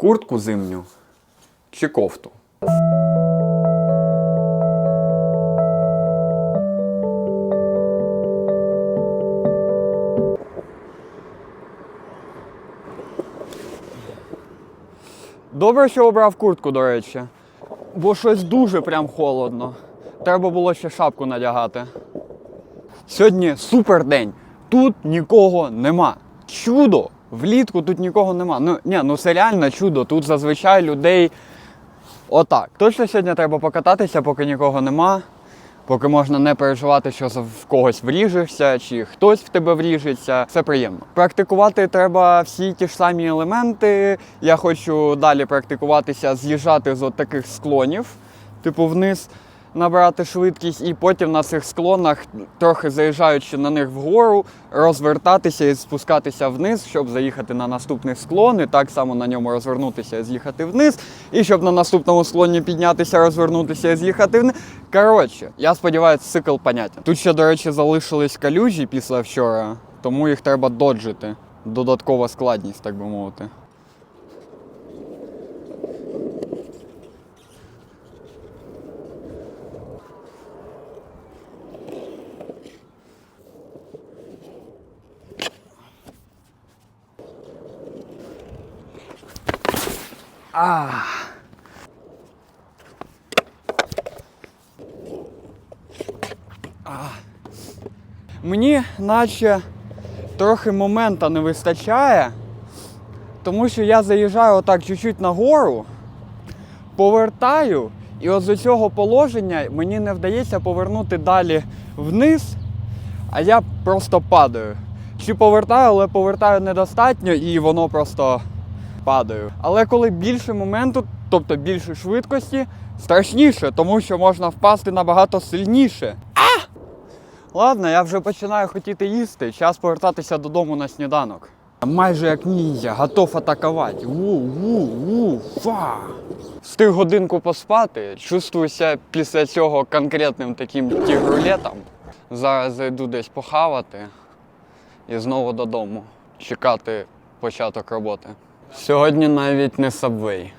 Куртку зимню чи кофту? Добре, що обрав куртку, до речі. Бо щось дуже прям холодно. Треба було ще шапку надягати. Сьогодні супер день. Тут нікого нема. Чудо! Влітку тут нікого нема. Ну ні, ну це реально чудо. Тут зазвичай людей отак. Точно сьогодні треба покататися, поки нікого нема. Поки можна не переживати, що в когось вріжешся, чи хтось в тебе вріжеться. Це приємно. Практикувати треба всі ті ж самі елементи. Я хочу далі практикуватися, з'їжджати з от таких склонів, типу вниз, набирати швидкість, і потім на цих склонах, трохи заїжджаючи на них вгору, розвертатися і спускатися вниз, щоб заїхати на наступний склон, і так само на ньому розвернутися і з'їхати вниз. І щоб на наступному склоні піднятися, розвернутися і з'їхати вниз. Коротше, я сподіваюся, цикл понятен. Тут ще, до речі, залишились калюжі після вчора, тому їх треба доджити. Додаткова складність, так би мовити. Мені наче трохи момента не вистачає, тому що я заїжджаю отак чуть-чуть нагору, повертаю, і от з цього положення мені не вдається повернути далі вниз, а я просто падаю. Чи повертаю, але повертаю недостатньо і воно просто падаю. Але коли більше моменту, тобто більше швидкості, страшніше, тому що можна впасти набагато сильніше. Ладно, я вже починаю хотіти їсти. Час повертатися додому на сніданок. Майже як ніндзя, готов атакувати. У-у-у, фа. Встиг годинку поспати, чувствуюся після цього конкретним таким тігрулетом. Зараз зайду десь похавати і знову додому. Чекати початок роботи. Сьогодні навіть не сабвей.